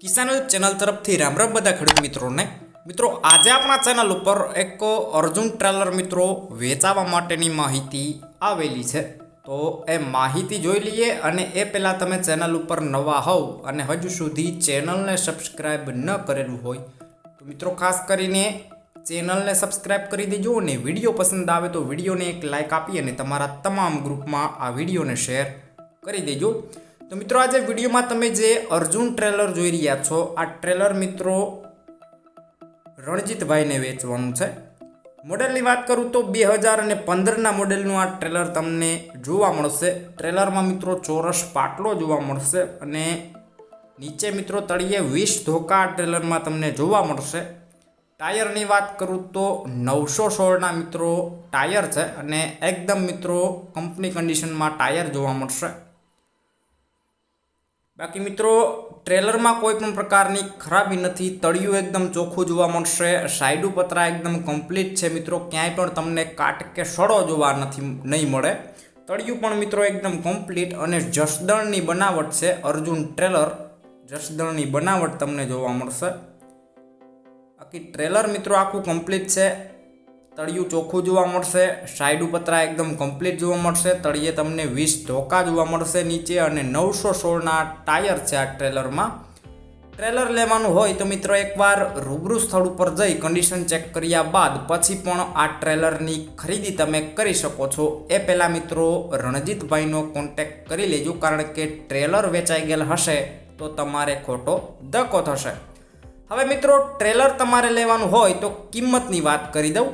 કિસાન channel તરફથી રામ રામ બધા ખેડૂત મિત્રોને. મિત્રો, આજે આપણા ચેનલ ઉપર એક અર્જુન ટ્રેલર મિત્રો વેચાવા માટેની માહિતી આવેલી છે. તો એ માહિતી જોઈ લઈએ અને એ પહેલાં તમે ચેનલ ઉપર નવા હોવ અને હજુ સુધી ચેનલને સબસ્ક્રાઈબ ન કરેલું હોય, તો મિત્રો, ખાસ કરીને ચેનલને સબસ્ક્રાઈબ કરી દેજો અને વીડિયો પસંદ આવે તો વિડીયોને એક લાઇક આપી અને તમારા તમામ ગ્રુપમાં આ વિડીયોને શેર કરી દેજો. તો મિત્રો આજે વિડીયોમાં તમે જે અર્જુન ટ્રેલર જોઈ રહ્યા છો, આ ટ્રેલર મિત્રો રણજીતભાઈને વેચવાનું છે. મોડેલની વાત કરું તો બે હજાર અને પંદરના મોડેલનું આ ટ્રેલર તમને જોવા મળશે. ટ્રેલરમાં મિત્રો ચોરસ પાટલો જોવા મળશે અને નીચે મિત્રો તળિયે વીસ ધોકા આ ટ્રેલરમાં તમને જોવા મળશે. ટાયરની વાત કરું તો નવસો સોળના મિત્રો ટાયર છે અને એકદમ મિત્રો કંપની કન્ડિશનમાં ટાયર જોવા મળશે. બાકી મિત્રો, ટ્રેલરમાં કોઈ પણ પ્રકારની ખરાબી નથી, તળિયું એકદમ ચોખ્ખું જોવા મળશે, સાઈડુ પતરા એકદમ કમ્પ્લીટ છે મિત્રો, ક્યાંય પણ તમને કાટ કે સડો જોવા નથી, નહીં મળે. તળિયું પણ મિત્રો એકદમ કમ્પ્લીટ અને જસદણની બનાવટ છે, અર્જુન ટ્રેલર જસદણની બનાવટ તમને જોવા મળશે. બાકી ટ્રેલર મિત્રો આખું કમ્પ્લીટ છે તળિયું ચોખ્ખું જોવા મળશે, સાઈડ પતરા એકદમ કમ્પ્લીટ જોવા મળશે, તળિયે તમને વીસ ધોકા જોવા મળશે નીચે અને નવસો સોળના ટાયર છે આ ટ્રેલરમાં. ટ્રેલર લેવાનું હોય તો મિત્રો એકવાર રૂબરૂ સ્થળ ઉપર જઈ કન્ડિશન ચેક કર્યા બાદ પછી પણ આ ટ્રેલરની ખરીદી તમે કરી શકો છો. એ પહેલાં મિત્રો રણજીતભાઈનો કોન્ટેક્ટ કરી લેજો કારણ કે ટ્રેલર વેચાઈ ગયેલ હશે તો તમારે ખોટો ધક્કો થશે. હવે મિત્રો ટ્રેલર તમારે લેવાનું હોય તો કિંમતની વાત કરી દઉં.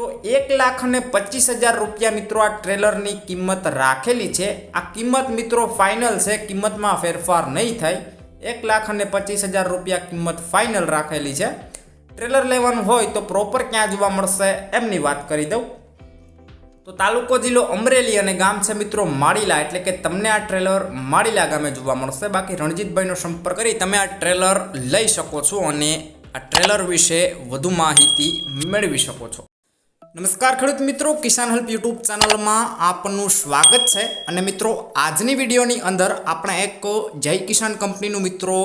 તો એક લાખ અને પચીસ હજાર રૂપિયા મિત્રો આ ટ્રેલરની કિંમત રાખેલી છે. આ કિંમત મિત્રો ફાઇનલ છે. કિંમતમાં ફેરફાર નહીં થાય. એક લાખ અને પચીસ હજાર રૂપિયા કિંમત ફાઇનલ રાખેલી છે. ટ્રેલર લેવાનું હોય તો પ્રોપર ક્યાં જોવા મળશે એમની વાત કરી દઉં. તો તાલુકો જિલ્લો અમરેલી અને ગામ છે મિત્રો માળીલા એટલે કે તમને આ ટ્રેલર માળીલા ગામે જોવા મળશે. બાકી રણજીતભાઈનો સંપર્ક કરી તમે આ ટ્રેલર લઈ શકો છો અને આ ટ્રેલર વિશે વધુ માહિતી મેળવી શકો છો. નમસ્કાર ખેડૂત મિત્રો, કિસાન હેલ્પ યુટ્યુબ ચેનલમાં આપનું સ્વાગત છે. અને મિત્રો, આજની વિડીયોની અંદર આપણે એક જય કિસાન કંપનીનું મિત્રો,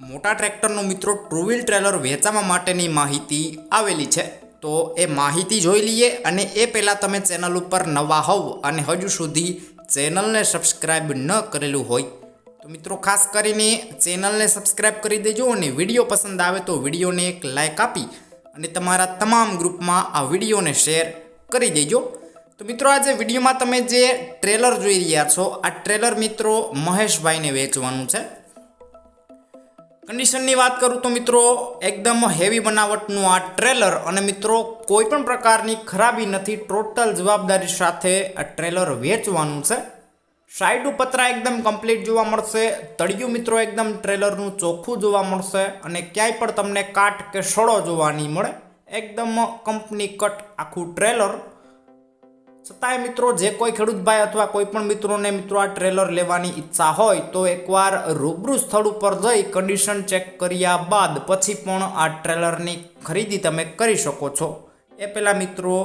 મોટા ટ્રેક્ટરનું મિત્રો ટુ વ્હીલ ટ્રેલર વેચાવા માટેની માહિતી આવેલી છે. તો એ માહિતી જોઈ લઈએ અને એ પહેલાં તમે ચેનલ ઉપર નવા હોવ અને હજુ સુધી ચેનલને સબસ્ક્રાઈબ ન કરેલું હોય, તો મિત્રો ખાસ કરીને ચેનલને સબસ્ક્રાઈબ કરી દેજો અને વીડિયો પસંદ આવે તો વિડીયોને એક લાઇક આપી અને તમારા તમામ ગ્રુપમાં આ વિડીયોને શેર કરી દેજો. તો મિત્રો, આજે વિડીયોમાં તમે જે ટ્રેલર જોઈ રહ્યા છો, આ ટ્રેલર મિત્રો મહેશભાઈને વેચવાનું છે. કન્ડિશનની વાત કરું તો મિત્રો, એકદમ હેવી બનાવટનું આ ટ્રેલર અને મિત્રો, કોઈ પણ પ્રકારની ખરાબી નથી, ટોટલ જવાબદારી સાથે આ ટ્રેલર વેચવાનું છે. સાઈડ પતરા એકદમ કમ્પ્લીટ જોવા મળશે. તળિયું મિત્રો એકદમ ટ્રેલરનું ચોખ્ખું જોવા મળશે અને ક્યાંય પણ તમને કાટ કે સડો જોવા નહીં મળે. એકદમ કંપની કટ આખું ટ્રેલર છતાંય મિત્રો જે કોઈ ખેડૂતભાઈ અથવા કોઈ પણ મિત્રોને મિત્રો આ ટ્રેલર લેવાની ઈચ્છા હોય તો એકવાર રૂબરૂ સ્થળ ઉપર જઈ કન્ડિશન ચેક કર્યા બાદ પછી પણ આ ટ્રેલરની ખરીદી તમે કરી શકો છો. એ પહેલાં મિત્રો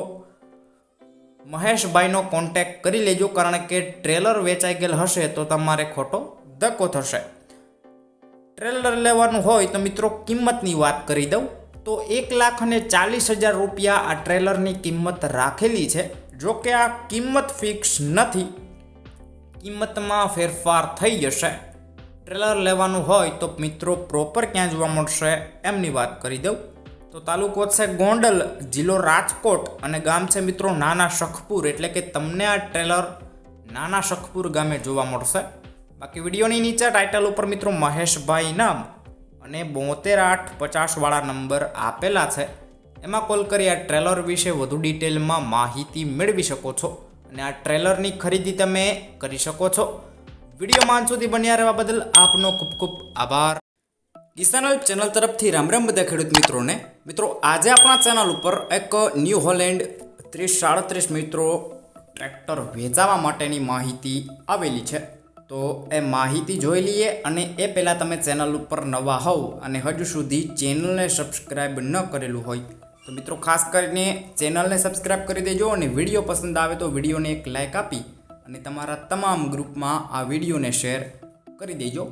મહેશભાઈનો કોન્ટેક કરી લેજો, કારણ કે ટ્રેલર વેચાઈ ગયેલ હશે તો તમારે ખોટો ધક્કો થશે. ટ્રેલર લેવાનું હોય તો મિત્રો કિંમતની વાત કરી દઉં. તો એક લાખ અને ચાલીસ હજાર રૂપિયા આ ટ્રેલરની કિંમત રાખેલી છે. જો કે આ કિંમત ફિક્સ નથી, કિંમતમાં ફેરફાર થઈ જશે. ટ્રેલર લેવાનું હોય તો મિત્રો પ્રોપર ક્યાં જોવા મળશે, એમની વાત કરી દઉં. તો તાલુકો છે ગોંડલ, જિલ્લો રાજકોટ અને ગામ છે મિત્રો નાના શખપુર એટલે કે તમને આ ટ્રેલર નાના શખપુર ગામે જોવા મળશે. બાકી વિડીયોની નીચે ટાઇટલ ઉપર મિત્રો મહેશભાઈ નામ અને બોતેર આઠ પચાસવાળા નંબર આપેલા છે. એમાં કોલ કરી આ ટ્રેલર વિશે વધુ ડિટેલમાં માહિતી મેળવી શકો છો અને આ ટ્રેલરની ખરીદી તમે કરી શકો છો. વીડિયો માન સુધી બન્યા રહેવા બદલ આપનો ખૂબ ખૂબ આભાર. કિસાન હેલ્પ ચેનલ તરફથી રામ રામ બધા ખેડૂત મિત્રોને. મિત્રો, આજે આપણા ચેનલ ઉપર એક ન્યૂ હોલેન્ડ ત્રીસ સાડત્રીસ મિત્રો ટ્રેક્ટર વેચાવા માટેની માહિતી આવેલી છે. તો એ માહિતી જોઈ લઈએ અને એ પહેલાં તમે ચેનલ ઉપર નવા હોવ અને હજુ સુધી ચેનલને સબસ્ક્રાઈબ ન કરેલું હોય, તો મિત્રો ખાસ કરીને ચેનલને સબસ્ક્રાઈબ કરી દેજો અને વીડિયો પસંદ આવે તો વિડીયોને એક લાઇક આપી અને તમારા તમામ ગ્રુપમાં આ વિડીયોને શેર કરી દેજો.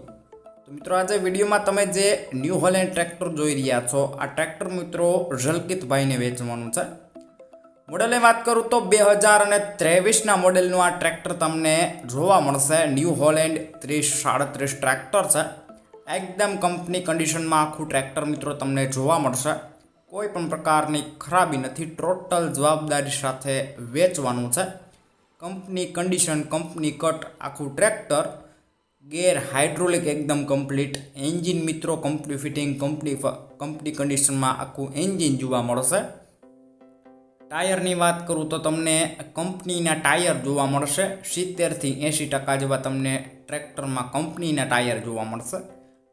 તો મિત્રો આજે વિડીયોમાં તમે જે ન્યૂ હોલેન્ડ ટ્રેક્ટર જોઈ રહ્યા છો, આ ટ્રેક્ટર મિત્રો ઝલકિતભાઈને વેચવાનું છે. મોડલની વાત કરું તો બે હજાર અને ત્રેવીસના મોડેલનું આ ટ્રેક્ટર તમને જોવા મળશે. ન્યૂ હોલેન્ડ ત્રીસ, સાડત્રીસ ટ્રેક્ટર છે. એકદમ કંપની કન્ડિશનમાં આખું ટ્રેક્ટર મિત્રો તમને જોવા મળશે. કોઈ પણ પ્રકારની ખરાબી નથી ટોટલ જવાબદારી સાથે વેચવાનું છે. કંપની કન્ડિશન કંપની કટ આખું ટ્રેક્ટર ગેર હાઇડ્રોલિક એકદમ કમ્પ્લીટ. એન્જિન મિત્રો કંપની ફિટિંગ કંપની કંપની કન્ડિશનમાં આખું એન્જિન જોવા મળશે. ટાયરની વાત કરું તો તમને કંપનીના ટાયર જોવા મળશે. સિત્તેરથી એંશી ટકા જેવા તમને ટ્રેક્ટરમાં કંપનીના ટાયર જોવા મળશે.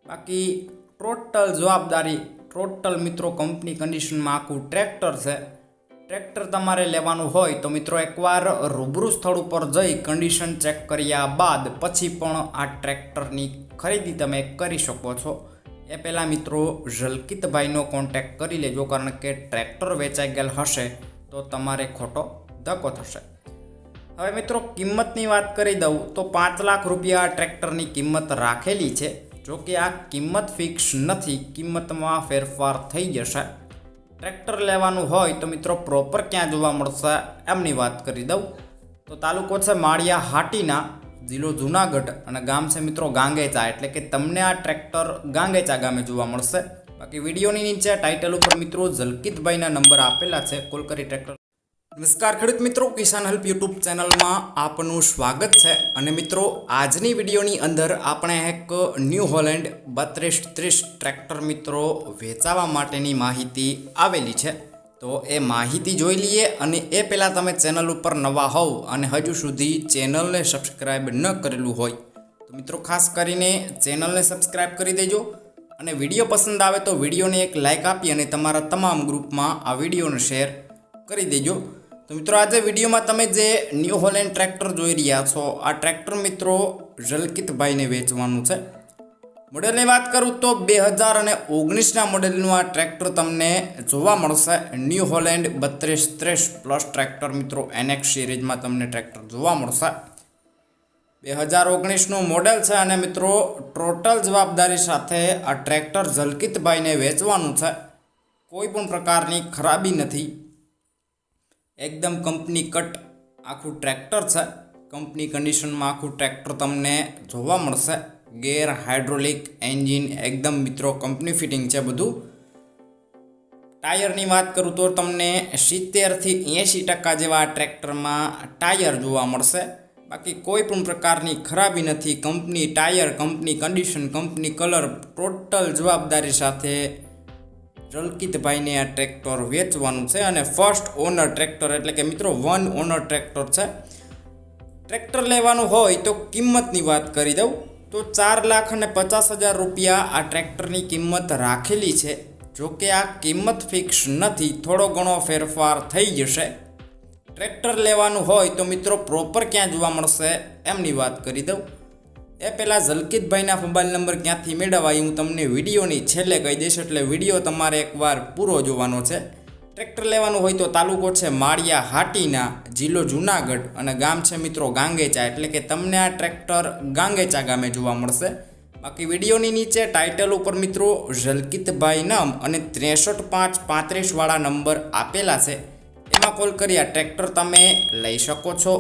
બાકી ટોટલ જવાબદારી, ટોટલ મિત્રો કંપની કન્ડિશનમાં આખું ટ્રેક્ટર છે. ટ્રેક્ટર તમારે લેવાનું હોય તો મિત્રો એકવાર રૂબરૂ સ્થળ ઉપર જઈ કન્ડિશન ચેક કર્યા બાદ પછી પણ આ ટ્રેક્ટરની ખરીદી તમે કરી શકો છો. એ પહેલાં મિત્રો ઝલકિતભાઈનો કોન્ટેક્ટ કરી લેજો કારણ કે ટ્રેક્ટર વેચાઈ ગયેલ હશે તો તમારે ખોટો ધક્કો થશે. હવે મિત્રો કિંમતની વાત કરી દઉં તો પાંચ લાખ રૂપિયા ટ્રેક્ટરની કિંમત રાખેલી છે. જો કે આ કિંમત ફિક્સ નથી, કિંમતમાં ફેરફાર થઈ જશે. ટ્રેક્ટર લેવાનું હોય તો મિત્રો પ્રોપર ક્યાં જોવા મળશે એમની વાત કરી દઉં. તો તાલુકો છે માળિયા હાટીના, જિલ્લો જુનાગઢ અને ગામ છે મિત્રો ગાંગેચા. એટલે કે તમને આ ટ્રેક્ટર ગાંગેચા ગામે જોવા મળશે. બાકી વિડીયોની નીચે ટાઇટલ ઉપર મિત્રો ઝલકિતભાઈના નંબર આપેલા છે. કોલ કરી ટ્રેક્ટર નમસ્કાર, ખેડૂત મિત્રો. કિસાન હેલ્પ યુટ્યુબ ચેનલમાં આપનું સ્વાગત છે. અને મિત્રો, આજની વિડીયોની અંદર આપણે એક ન્યૂ હોલેન્ડ બત્રીસ ત્રીસ ટ્રેક્ટર મિત્રો વેચાવા માટેની માહિતી આવેલી છે. તો એ માહિતી જોઈ લઈએ અને એ પહેલાં તમે ચેનલ ઉપર નવા હોવ અને હજુ સુધી ચેનલને સબસ્ક્રાઈબ ન કરેલું હોય, તો મિત્રો ખાસ કરીને ચેનલને સબસ્ક્રાઈબ કરી દેજો. અને વીડિયો પસંદ આવે તો વિડીયોને એક લાઇક આપી અને તમારા તમામ ગ્રુપમાં આ વિડીયોને શેર કરી દેજો. મિત્રો, આજે વિડીયોમાં તમે જે ન્યૂ હોલેન્ડ ટ્રેક્ટર જોઈ રહ્યા છો, આ ટ્રેક્ટર મિત્રો જલકિતભાઈને વેચવાનું છે. મોડેલની વાત કરું તો બે હજાર અને ઓગણીસના મોડેલનું આ ટ્રેક્ટર તમને જોવા મળશે. ન્યૂ હોલેન્ડ બત્રીસ ત્રીસ પ્લસ ટ્રેક્ટર મિત્રો એનએક્સ સિરીઝમાં તમને ટ્રેક્ટર જોવા મળશે. બે હજાર ઓગણીસનું મોડેલ છે અને મિત્રો ટોટલ જવાબદારી સાથે આ ટ્રેક્ટર ઝલકિતભાઈને વેચવાનું છે. કોઈ પણ પ્રકારની ખરાબી નથી. એકદમ કંપની કટ આખું ટ્રેક્ટર છે. કંપની કન્ડિશનમાં આખું ટ્રેક્ટર તમને જોવા મળશે. ગેર હાઇડ્રોલિક એન્જિન એકદમ મિત્રો કંપની ફિટિંગ છે બધું. ટાયરની વાત કરું તો તમને સિત્તેરથી એંશી ટકા જેવા ટ્રેક્ટરમાં ટાયર જોવા મળશે. બાકી કોઈ પણ પ્રકારની ખરાબી નથી. Company tyre company condition company colour total જવાબદારી સાથે રલકિતભાઈને આ ટ્રેક્ટર વેચવાનું છે અને ફર્સ્ટ ઓનર ટ્રેક્ટર એટલે કે મિત્રો વન ઓનર ટ્રેક્ટર છે. ટ્રેક્ટર લેવાનું હોય તો કિંમતની વાત કરી દઉં. તો ચાર લાખ અને પચાસ હજાર રૂપિયા આ ટ્રેક્ટરની કિંમત રાખેલી છે. જો કે આ કિંમત ફિક્સ નથી, થોડો ઘણો ફેરફાર થઈ જશે. ટ્રેક્ટર લેવાનું હોય તો મિત્રો પ્રોપર ક્યાં જોવા મળશે, એમની વાત કરી દઉં. એ પહેલાં ઝલકિતભાઈના મોબાઈલ નંબર ક્યાંથી મેળવાય હું તમને વિડીયોની છેલ્લે કહી દઈશ એટલે વીડિયો તમારે એકવાર પૂરો જોવાનો છે. ટ્રેક્ટર લેવાનું હોય તો તાલુકો છે માળિયા હાટીના, જિલ્લો જુનાગઢ અને ગામ છે મિત્રો ગાંગેચા એટલે કે તમને આ ટ્રેક્ટર ગાંગેચા ગામે જોવા મળશે. બાકી વિડીયોની નીચે ટાઇટલ ઉપર મિત્રો ઝલકિતભાઈ નામ અને ત્રેસઠ પાંચ પાંત્રીસવાળા નંબર આપેલા છે. એમાં કોલ કરી આ ટ્રેક્ટર તમે લઈ શકો છો.